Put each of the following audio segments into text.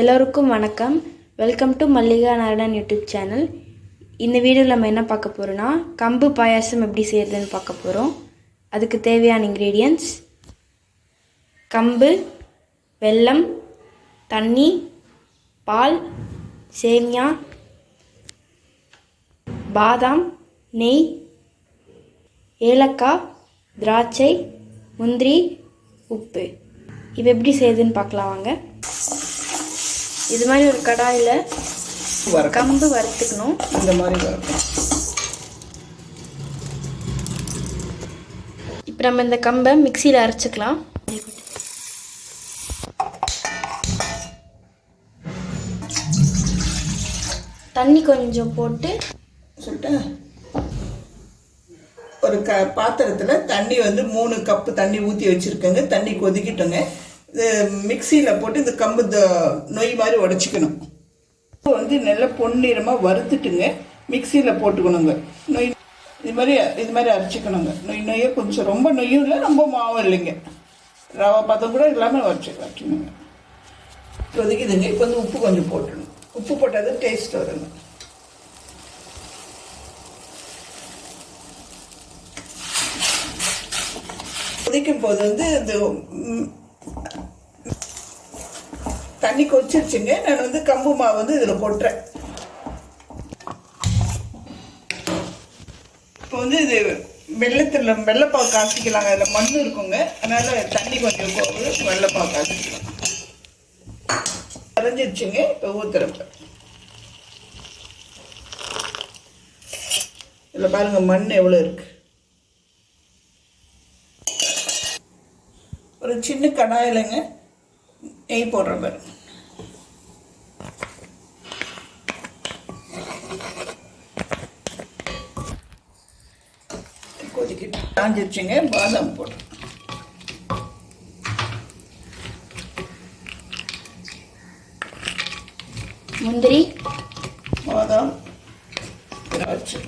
எல்லோருக்கும் வணக்கம். Welcome to Mallika Narayanan YouTube channel இந்த வீடியோவில் நம்ம என்ன பார்க்க போகிறோன்னா கம்பு பாயாசம் எப்படி செய்கிறதுன்னு பார்க்க போகிறோம் அதுக்கு தேவையான இன்க்ரீடியன்ட்ஸ் கம்பு வெல்லம் தண்ணி பால் சேமியா பாதாம் நெய் ஏலக்காய் திராட்சை முந்திரி உப்பு. இது எப்படி செய்யுதுன்னு பார்க்கலாம் வாங்க. இது மாதிரி ஒரு கடாயில் கம்பு வறுத்துக்கணும். இந்த மாதிரி வறுக்கணும். இப்போ நம்ம இந்த கம்பை மிக்சியில் அரைச்சிக்கலாம். தண்ணி கொஞ்சம் போட்டு சொல்லிட்டு ஒரு க பாத்திரத்தில் தண்ணி வந்து மூணு கப்பு தண்ணி ஊற்றி வச்சுருக்கேங்க. தண்ணி கொதிக்கிட்டோங்க. இது மிக்சியில் போட்டு இந்த கம்பு த நொய் மாதிரி உடச்சிக்கணும். வந்து நல்லா பொன்னிறமாக வறுத்துட்டுங்க. மிக்சியில் போட்டுக்கணுங்க. நொய் இது மாதிரி இது மாதிரி அரைச்சிக்கணுங்க. நொய் நொய்யை கொஞ்சம் ரொம்ப நொய்யும் இல்லை ரொம்ப மாவும் இல்லைங்க. ரவை பதம் கூட இல்லாமல் வச்சு வச்சுக்கணுங்க. கொதிக்குதுங்க இப்போ வந்து உப்பு கொஞ்சம் போட்டுடணும் உப்பு போட்டால் தான் டேஸ்ட் வருங்க. கொதிக்கும் போது வந்து இந்த தண்ணி கொதிச்சிருச்சுங்க. நான் வந்து கம்பு மாவு வந்து இதில் கொட்டுறேன். இப்போ வந்து இது வெள்ளத்தில் வெள்ளைப்பாவு காய்ச்சிக்கலாங்க. அதில் மண் இருக்குங்க. அதனால் தண்ணி கொஞ்சம் போகுது வெள்ளைப்பாவு காய்ச்சிக்கலாம். கரைஞ்சிருச்சுங்க. இப்போ ஊற்றுறப்ப இதில் பாருங்கள் மண் எவ்வளோ இருக்குது ஒரு சின்ன கடாயிலங்க. நெய் போடுற பாருங்க கொதிக்கிட்டு காஞ்சிருச்சுங்க பாதாம் போடுறேன் முந்திரி. பாதாம் திராட்சை.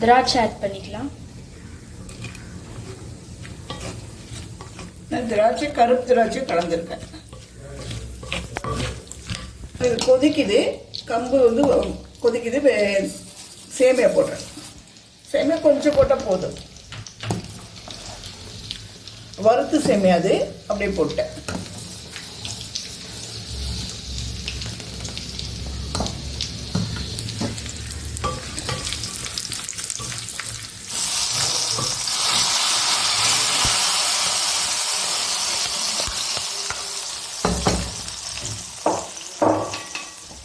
திராட்சை ஆட் பண்ணிக்கலாம். நான் திராட்சை கருப்பு திராட்சை கலந்துருக்கேன். இது கொதிக்குது. கம்பு வந்து கொதிக்குது. வே- சேமியா போடுறேன். சேமியா கொஞ்சம் போட்டால் போதும். வறுத்து சேமியா அது. அப்படியே போட்டேன்.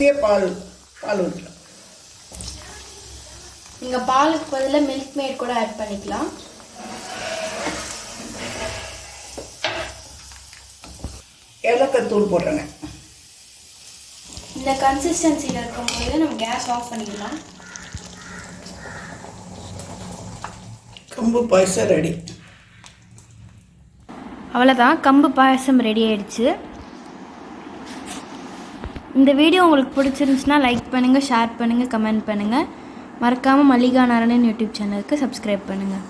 அப்படியே பால் பால் ஊற்றலாம். நீங்கள் பாலுக்கு பதிலாக மில்க் மேட் கூட ஆட் பண்ணிக்கலாம். ஏலக்காய் தூள் போடுறேங்க. இந்த கன்சிஸ்டன்சியில் இருக்கும்போது நம்ம கேஸ் ஆஃப் பண்ணிக்கலாம். கம்பு பாயசம் ரெடி அவ்வளோதான் கம்பு பாயாசம் ரெடி ஆயிடுச்சு. இந்த வீடியோ உங்களுக்கு பிடிச்சிருந்துச்சுன்னா லைக் பண்ணுங்கள் ஷேர் பண்ணுங்கள் கமெண்ட் பண்ணுங்கள் மறக்காமல் மல்லிகா நாராயணன் யூடியூப் சேனலுக்கு சப்ஸ்கிரைப் பண்ணுங்கள்